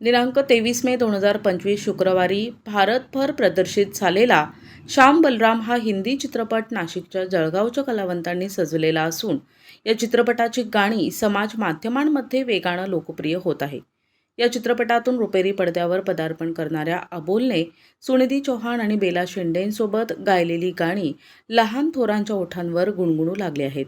दिनांक तेवीस मे दोन हजार पंचवीस शुक्रवारी भारतभर प्रदर्शित झालेला श्याम बलराम हा हिंदी चित्रपट नाशिकच्या जळगावच्या कलावंतांनी सजवलेला असून या चित्रपटाची गाणी समाज माध्यमांमध्ये वेगानं लोकप्रिय होत आहे. या चित्रपटातून रुपेरी पडद्यावर पदार्पण करणाऱ्या अबोलने सुनिधी चौहान आणि बेला शेंडेंसोबत गायलेली गाणी लहान थोरांच्या ओठांवर गुणगुणू लागली आहेत.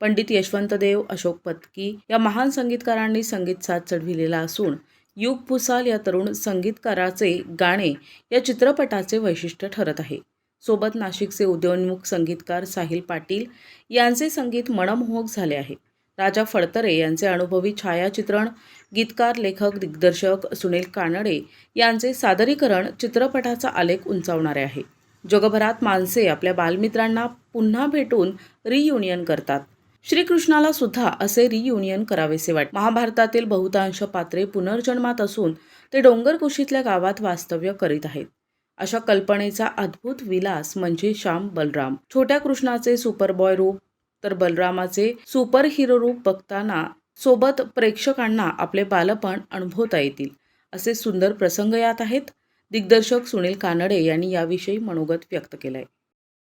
पंडित यशवंतदेव अशोक पत्की या महान संगीतकारांनी संगीत साथ चढविलेला असून युग भुसाल या तरुण संगीतकाराचे गाणे या चित्रपटाचे वैशिष्ट्य ठरत आहे. सोबत नाशिकचे उदयोन्मुख संगीतकार साहिल पाटील यांचे संगीत मनमोहक झाले आहे. राजा फडतरे यांचे अनुभवी छायाचित्रण गीतकार लेखक दिग्दर्शक सुनील कानडे यांचे सादरीकरण चित्रपटाचा आलेख उंचावणारे आहे. जगभरात माणसे आपल्या बालमित्रांना पुन्हा भेटून रियुनियन करतात. श्रीकृष्णाला सुद्धा असे रियुनियन करावेसे वाट महाभारतातील बहुतांश पात्रे पुनर्जन्मात असून ते डोंगरकुशीतल्या गावात वास्तव्य करीत आहेत. अशा कल्पनेचा अद्भुत विलास म्हणजे श्याम बलराम. छोट्या कृष्णाचे सुपरबॉय रूप तर बलरामाचे सुपर हिरो रूप बघताना सोबत प्रेक्षकांना आपले बालपण अनुभवता येतील असे सुंदर प्रसंग यात आहेत. दिग्दर्शक सुनील कानडे यांनी याविषयी मनोगत व्यक्त केलं आहे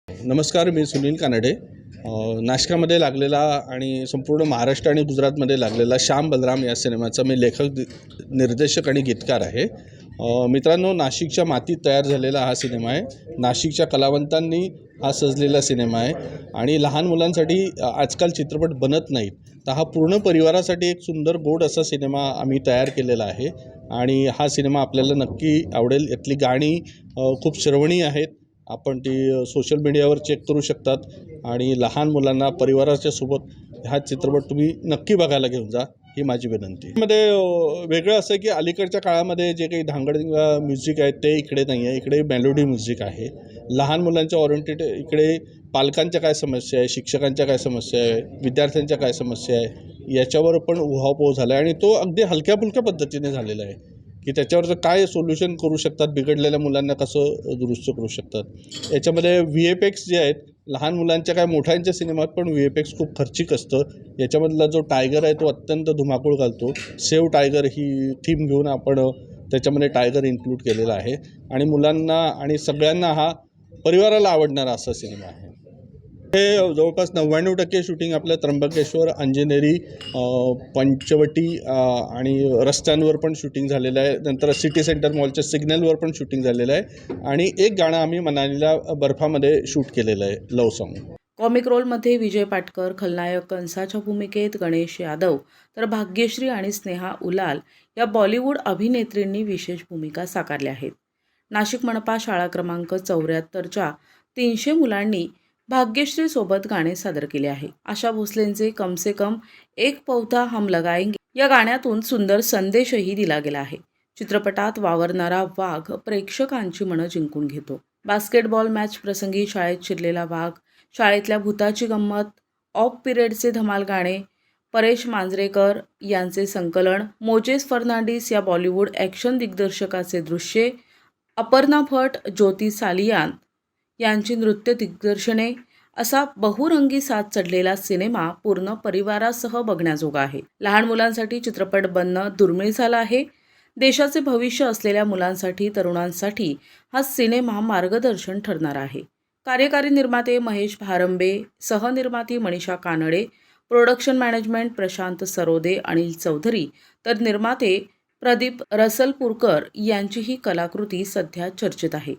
नमस्कार मी सुनील कानडे. नाशकामध्ये नाशिकामध्ये लागलेला आणि संपूर्ण महाराष्ट्र आणि गुजरातमध्ये लागलेला श्याम बलराम या सिनेमाचा मी लेखक दि- निर्देशक आणि गीतकार आहे. मित्रांनो नाशिकच्या मातीत तयार झालेला हा सिनेमा आहे. नाशिकच्या कलावंतांनी हा सजलेला सिनेमा आहे. आणि लहान मुलांसाठी आजकाल चित्रपट बनत नाहीत. तर हा पूर्ण परिवारासाठी एक सुंदर गोड असा सिनेमा आम्ही तयार केलेला आहे. आणि हा सिनेमा आपल्याला नक्की आवडेल. यातली गाणी खूप श्रवणीय आहेत. आपण ती सोशल मीडियावर चेक करू शकतात. आणि लहान मुलांना परिवाराच्या सोबत हा चित्रपट तुम्ही नक्की बघायला घेऊन जा ही माझी विनंती. मध्ये वेगळं असं आहे की अलीकडच्या काळामध्ये जे काही धांगडधिंगा म्युझिक आहे ते इकडे नाही आहे इकडे मेलोडी म्युझिक आहे. लहान मुलांच्या ऑरिएंटेड इकडे पालकांच्या काय समस्या आहे शिक्षकांच्या काय समस्या आहे विद्यार्थ्यांच्या काय समस्या आहे याच्यावर पण उहापोह झाला आहे आणि तो अगदी हलक्या फुलक्या पद्धतीने झालेला आहे. की त्याच्यावरचं काय सोल्युशन करू शकतात बिघडलेल्या मुलांना कसं दुरुस्त करू शकतात? याच्यामध्ये व्ही एफ एक्स जे आहेत लहान मुलांच्या काय मोठ्यांच्या सिनेमात पण व्ही एफ एक्स खूप खर्चिक असतं. याच्यामधला जो टायगर आहे तो अत्यंत धुमाकूळ घालतो. सेव टायगर ही थीम घेऊन आपण त्याच्यामध्ये टायगर इन्क्लूड केलेला आहे. आणि मुलांना आणि सगळ्यांना हा परिवाराला आवडणारा असा सिनेमा आहे. हे जवळपास नव्याण्णव टक्के शूटिंग आपल्या त्र्यंबकेश्वर अंजनेरी पंचवटी आणि रस्त्यांवर पण शूटिंग झालेलं आहे. नंतर सिटी सेंटर मॉलच्या सिग्नलवर पण शूटिंग झालेलं आहे. आणि एक गाणं आम्ही मनालीला बर्फामध्ये शूट केलेलं आहे लव सॉन्ग. कॉमिक रोलमध्ये विजय पाटकर खलनायक कंसाच्या भूमिकेत गणेश यादव तर भाग्यश्री आणि स्नेहा उलाल या बॉलिवूड अभिनेत्रींनी विशेष भूमिका साकारल्या आहेत. नाशिक मनपा शाळा क्रमांक चौऱ्याहत्तरच्या तीनशे मुलांनी भाग्यश्रीसोबत गाणे सादर केले आहे. आशा भोसलेंचे कम से कम एक पौथा हम लगाएंगे. या गाण्यातून सुंदर संदेशही दिला गेला आहे. चित्रपटात वावरणारा वाघ प्रेक्षकांची मनं जिंकून घेतो. बास्केटबॉल मॅच प्रसंगी शाळेत शिरलेला वाघ शाळेतल्या भूताची गंमत ऑफ पिरियडचे धमाल गाणे परेश मांजरेकर यांचे संकलन मोजेस फर्नांडिस या बॉलिवूड ॲक्शन दिग्दर्शकाचे दृश्ये अपर्णा भट ज्योती सालियान यांची नृत्य दिग्दर्शने असा बहुरंगी साथ चढलेला सिनेमा पूर्ण परिवारासह बघण्याजोगा आहे. लहान मुलांसाठी चित्रपट बनणं दुर्मिळ झालं आहे. देशाचे भविष्य असलेल्या मुलांसाठी तरुणांसाठी हा सिनेमा मार्गदर्शन ठरणार आहे. कार्यकारी निर्माते महेश भारंबे सहनिर्माती मनीषा कानडे प्रोडक्शन मॅनेजमेंट प्रशांत सरोदे अनिल चौधरी तर निर्माते प्रदीप रसलपूरकर यांची ही कलाकृती सध्या चर्चेत आहे.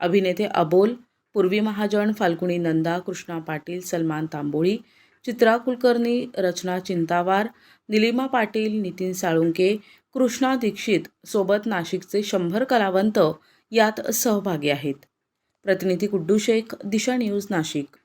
अभिनेते अबोल पूर्वी महाजन फाल्गुनी नंदा कृष्णा पाटील सलमान तांबोळी चित्रा कुलकर्णी रचना चिंतावार निलिमा पाटील नितीन साळुंके कृष्णा दीक्षित सोबत नाशिकचे शंभर कलावंत यात सहभागी आहेत. प्रतिनिधी कुड्डू शेख दिशा न्यूज नाशिक.